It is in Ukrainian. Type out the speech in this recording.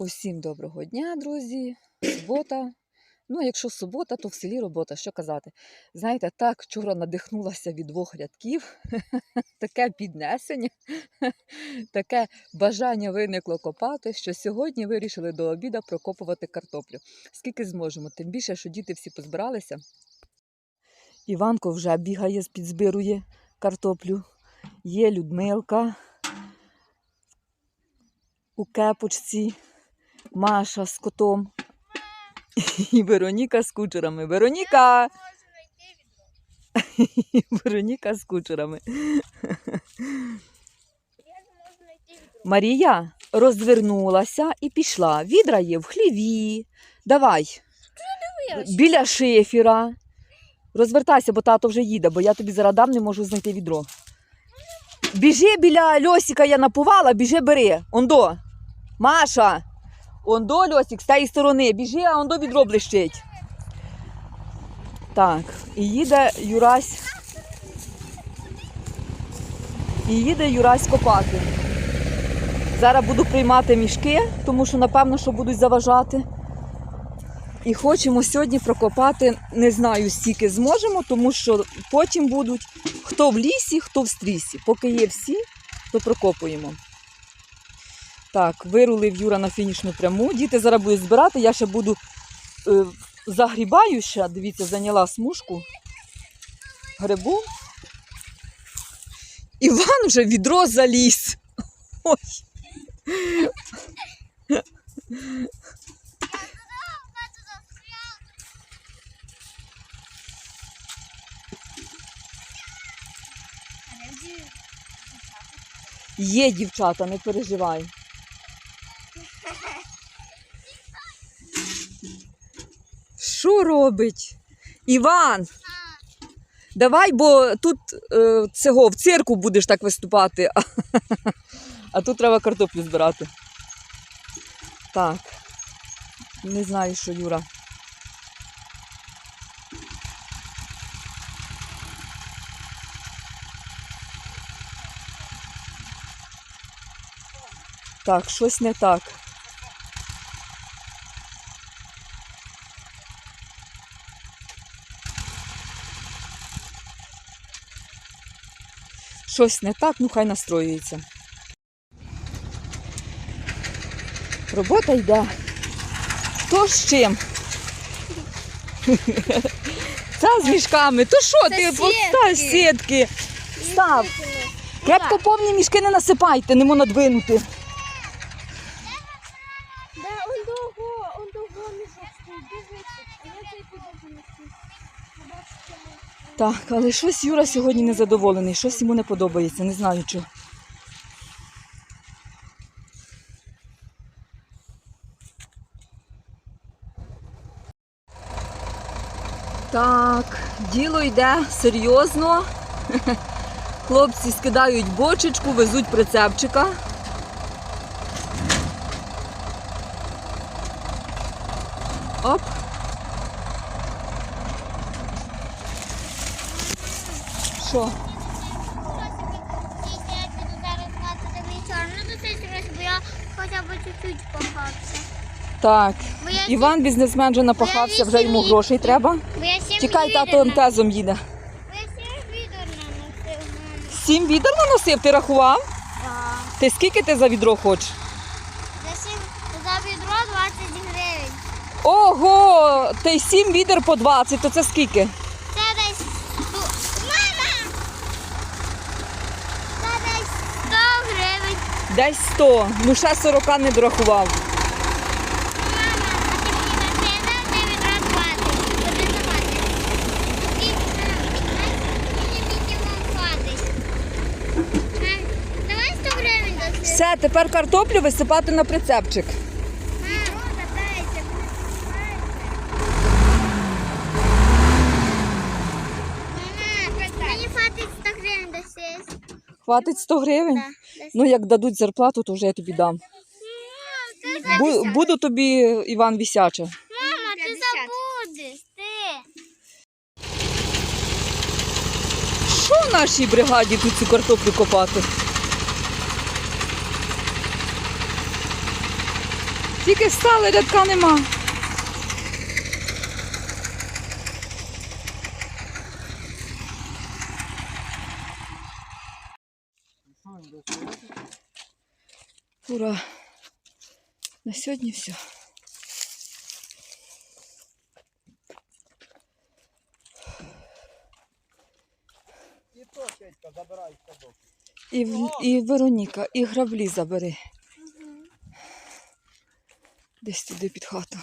Усім доброго дня, друзі. Субота. Ну, якщо субота, то в селі робота, що казати. Знаєте, так вчора надихнулася від двох рядків, таке піднесення, таке бажання виникло копати, що сьогодні вирішили до обіда прокопувати картоплю. Скільки зможемо, тим більше, що діти всі позбиралися. Іванко вже бігає, підзбирує картоплю. Є Людмилка у кепочці. Маша з котом і Вероніка з кучерами. Вероніка! Вероніка з кучерами. Марія розвернулася і пішла. Відра є в хліві. Давай. Біля шифіра. Розвертайся, бо тато вже їде, бо я тобі зараз дам, не можу знайти відро. Біжи біля льосика, я напувала, біжи бери. Ондо. Маша. Ондо льосик з тієї сторони. Біжи, а ондо відро блищить. Так, і їде Юрась. І їде Юрась копати. Зараз буду приймати мішки, тому що, напевно, що будуть заважати. І хочемо сьогодні прокопати, не знаю, стільки зможемо, тому що потім будуть хто в лісі, хто в стрісі. Поки є всі, то прокопуємо. Так, вирулив Юра на фінішну пряму. Діти зараз будуть збирати, я ще буду е, загрібаю ще, дивіться, зайняла смужку грибу. Іван вже відро заліз. Ой. Є дівчата, не переживай. Що робить? Іван? Давай, бо тут е, цього в цирку будеш так виступати, а, а тут треба картоплю збирати. Так. Не знаю, що Юра. Так, щось не так. Щось не так, ну хай настроюється. Робота йде. То з чим? Це з мішками. То що Це ти постав сітки? Став. Крепко повні мішки не насипайте, не надвинути. Так, але щось Юра сьогодні незадоволений, щось йому не подобається, не знаю чого. Так, діло йде серйозно. Хлопці скидають бочечку, везуть прицепчика. Оп. Що? Я піду зараз мати тобі чорну до сестрі, бо я хоча б чуть-чуть похався. Так. Іван бізнесмен вже напахався, вже йому грошей треба. Чекай, тато МТЗом їде. Бо сім відер наносив. Сім відер наносив, ти рахував? Так. Ти скільки ти за відро хочеш? За сім, за відро 20 гривень. Ого, ти сім відер по 20, то це скільки? Це десь... сто- Мама! Це десь 100 гривень. Десь 100. Ну ще 40 не дорахував. Мама, а ти мені на це не відро 20. Один на 20. Тоді, мені мінімум хватить. Мам, Давай 100 гривень даси. Все, тепер картоплю висипати на прицепчик. Мені хватить 100 гривень. Хватить 100 гривень? Даси. Ну, як дадуть зарплату, то вже я тобі дам. Бу- буду тобі, Іван, вісяче. Мама, ти забудеш, ти. Що в нашій бригаді тут цю картоплю копати? Тільки встали, рядка нема. Ура! На сьогодні все. І то, Петька, забирай садок. І, в- і Вероніка, і граблі забери. Десь туди під хату.